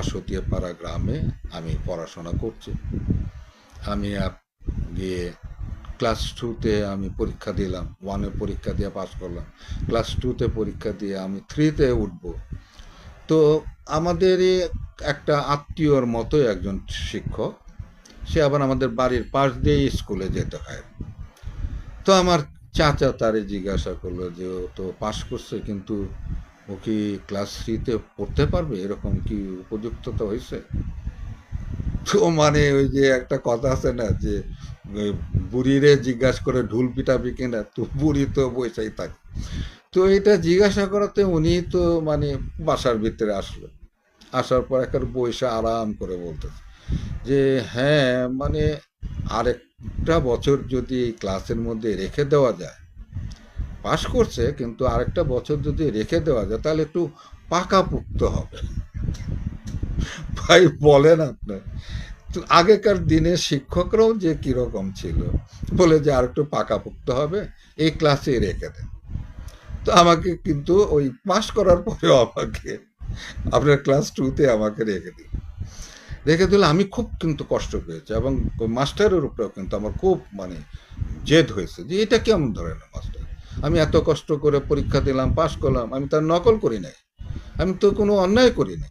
আশুতিয়ে পাড়া গ্রামে আমি পড়াশোনা করছি। আমি গিয়ে ক্লাস টুতে আমি পরীক্ষা দিলাম ওয়ানে পরীক্ষা দিয়ে পাস করলাম। ক্লাস টুতে পরীক্ষা দিয়ে আমি থ্রিতে উঠব। তো আমাদেরই একটা আত্মীয়র মতোই একজন শিক্ষক, সে আবার আমাদের বাড়ির পাশ দিয়ে স্কুলে যেতে হয়। তো আমার চাচা তারে জিজ্ঞাসা করল যে, ও তো পাশ করছে, কিন্তু ও কি ক্লাস থ্রিতে পড়তে পারবে? এরকম কি উপযুক্ততা হয়েছে? তো মানে ওই যে একটা কথা আছে না যে বুড়িরে জিজ্ঞাসা করে ঢুল পিটাবি কিনা? তো বুড়ি তো বৈশাই থাকে। তো এটা জিজ্ঞাসা করাতে উনি তো মানে বাসার ভিতরে আসলো। আসার পর একটা বৈশা আরাম করে বলতেছে যে হ্যাঁ মানে আরেকটা বছর যদি এই ক্লাসের মধ্যে রেখে দেওয়া যায় পাশ করছে, কিন্তু আরেকটা বছর যদি রেখে দেওয়া যায়, তাহলে একটু পাকাপুক্ত হবে। ভাই, বলেন আপনার আগেকার দিনে শিক্ষকরাও যে কীরকম ছিল, বলে যে আর একটু পাকাপুক্ত হবে, এই ক্লাসে রেখে দেন। তো আমাকে কিন্তু ওই পাশ করার পরেও আমাকে, আপনার ক্লাস টুতে আমাকে রেখে দিল। রেখে দিলে আমি খুব কিন্তু কষ্ট পেয়েছি, এবং মাস্টারের উপরেও কিন্তু আমার খুব মানে জেদ হয়েছে যে এটা কেমন ধরনের মাস্টার? আমি এত কষ্ট করে পরীক্ষা দিলাম, পাশ করলাম, আমি তার নকল করি নাই। আমি তো কোনো অন্যায় করি নাই।